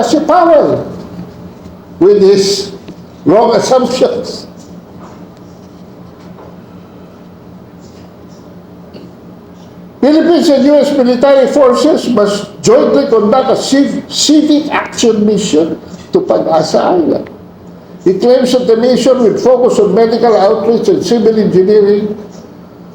si Powell with his wrong assumptions. Philippines and U.S. military forces must jointly conduct a civ- civic action mission to Pag-asa Island. He claims that the nation will focus on medical outreach and civil engineering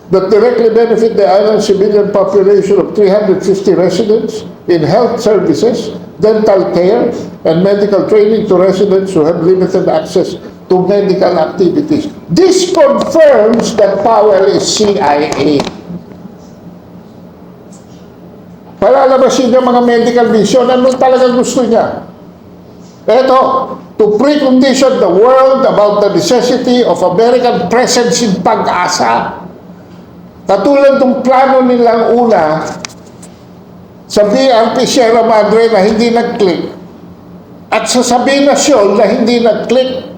that directly benefit the island civilian population of 350 residents in health services, dental care, and medical training to residents who have limited access to medical activities. This confirms that Powell is CIA. Palalabasin niya mga medical vision, anong talagang gusto niya? Ito, to precondition the world about the necessity of American presence in pag-asa. Katulad ng plano nilang una sa BRP Sierra Madre na hindi nag-click at sa Sabinasyon na hindi nag-click.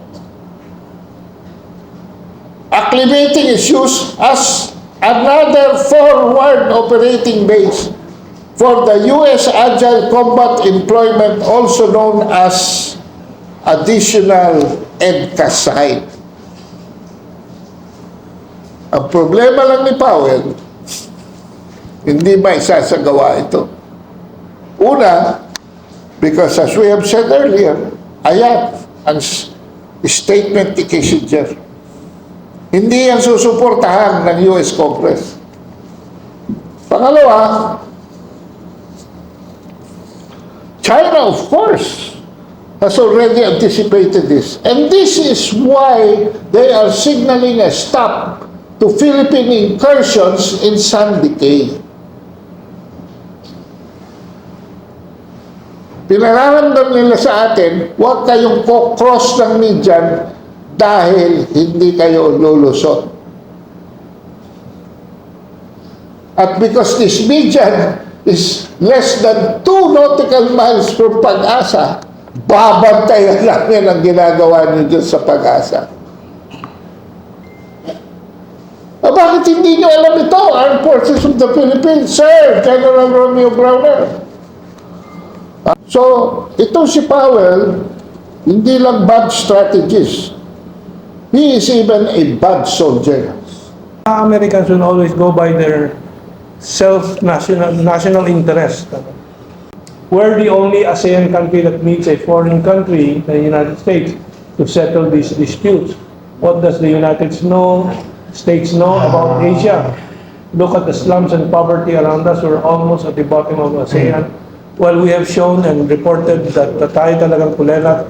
Acclimating is used as another forward operating base for the U.S. Agile Combat Employment, also known as Additional EDCA Site. Ang problema lang ni Powell, hindi ba isasagawa ito? Una, because as we have said earlier, ayan ang statement ni Kissinger. Hindi yan susuportahan ng US Congress. Pangalawa, China, of course, has already anticipated this. And this is why they are signaling a stop to Philippine incursions in Sandy Cay. Pinararamdam nila sa atin, huwag kayong cross ng midyan dahil hindi kayo lulusot. At because this median is less than 2 nautical miles from Pag-asa, babantayan namin ang ginagawa niyo dyan sa Pag-asa. Ah, bakit hindi niyo alam ito? Armed Forces of the Philippines, Sir, General Romeo Browner. Ah, So, ito si Powell, hindi lang bad strategist. He is even a bad soldier. Americans will always go by their self-national national interest. We're the only ASEAN country that needs a foreign country, the United States, to settle these disputes. What does the United States know about Asia? Look at the slums and poverty around us. We're almost at the bottom of ASEAN. Well, we have shown and reported that tayo talagang kulelat.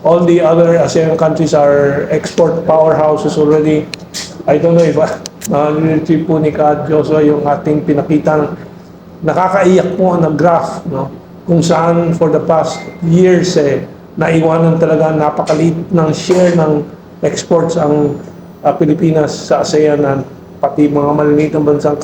All the other ASEAN countries are export powerhouses already. I don't know if uh, nire-retrieve po ni Ka Joshua yung ating pinakitang nakakaiyak po na graph, no? Kung saan for the past years eh, naiwanan talaga napakaliit ng share ng exports ang uh, Pilipinas sa ASEAN at pati mga maliliit na bansang